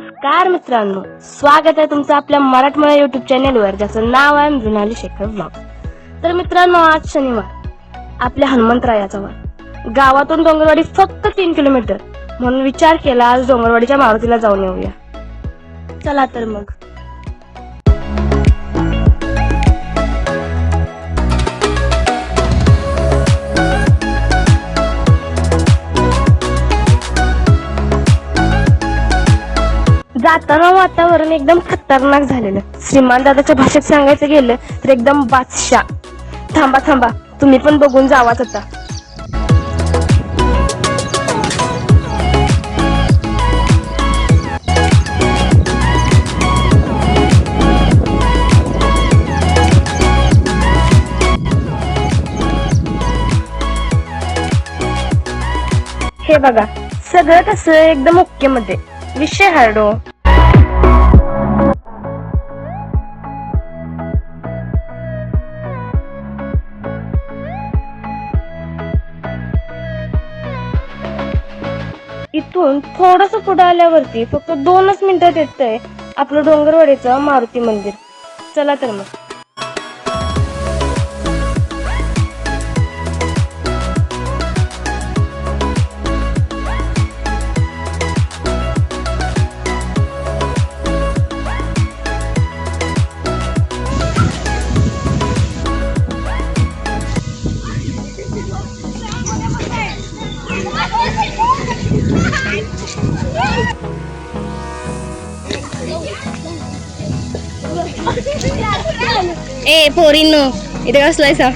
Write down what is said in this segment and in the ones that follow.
नमस्कार मित्रांनो. स्वागत आहे तुमचं आपल्या मराठमोळ्या युट्यूब चॅनेलवर ज्याचं नाव आहे मृणाली शेखर ब्लॉग. तर मित्रांनो आज शनिवार आपल्या हनुमंतरायाचा वार. गावातून डोंगरवाडी फक्त तीन किलोमीटर. म्हणून विचार केला आज डोंगरवाडीच्या मारुतीला जाऊन येऊया. चला तर मग. जाताना वातावरण एकदम खतरनाक झालेलं. श्रीमान दादाच्या भाषेत सांगायचं गेलं तर एकदम बादशाह. थांबा थांबा. तुम्ही पण बघून जावाच आता. हे बघा सगळं कसं एकदम ओके मध्ये. विषय हार्डो. इथून थोडस पुढे आल्यावरती फक्त दोनच मिनिटात आहे आपलं डोंगरवाडीचं मारुती मंदिर. चला तर मग. ए पोरीनो इथे कसलाय काय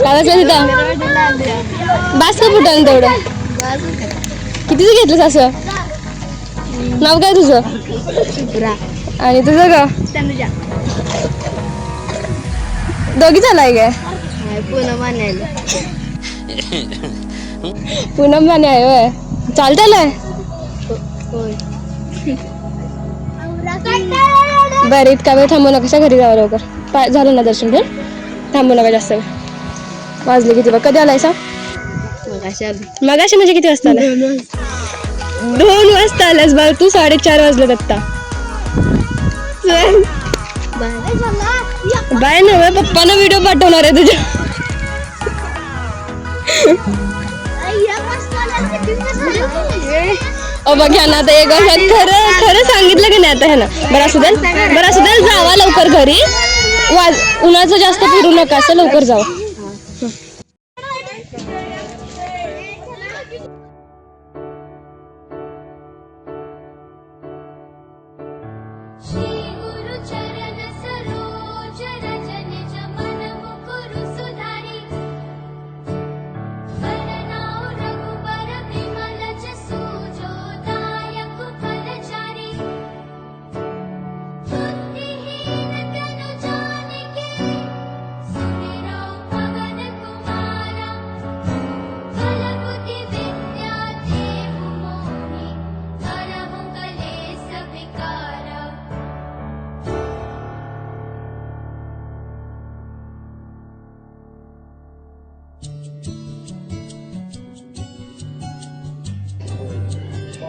बसलं तिथं बास का तेवढं. कितीच घेतलंस असं? नाव काय तुझं? आणि तुझं का दोघी चालाय काय? पूनम पूनम माने आहे वय चालताय बरं इतका वेळ थांबू नका घरी जावं लवकर. पा- झालं ना दर्शन घेऊन? थांबू नका जास्त वेळ. वाजले किती बघ कधी आलाय सा मगाशी म्हणजे किती वाजता दोन वाजता. आलास बाळ तू साडेचार वाजलेत आत्ता. बाय. ना पप्पानं व्हिडिओ पाठवणार आहे तुझ्या. बघ ह्या ना आता एक वर्षात खरं खरं सांगितलं की नाही आता ह्यानं? बरं असू दे बरं असू दे जावा लवकर घरी. वाज उन्हाचं जास्त फिरू नका असं लवकर जावा. श्री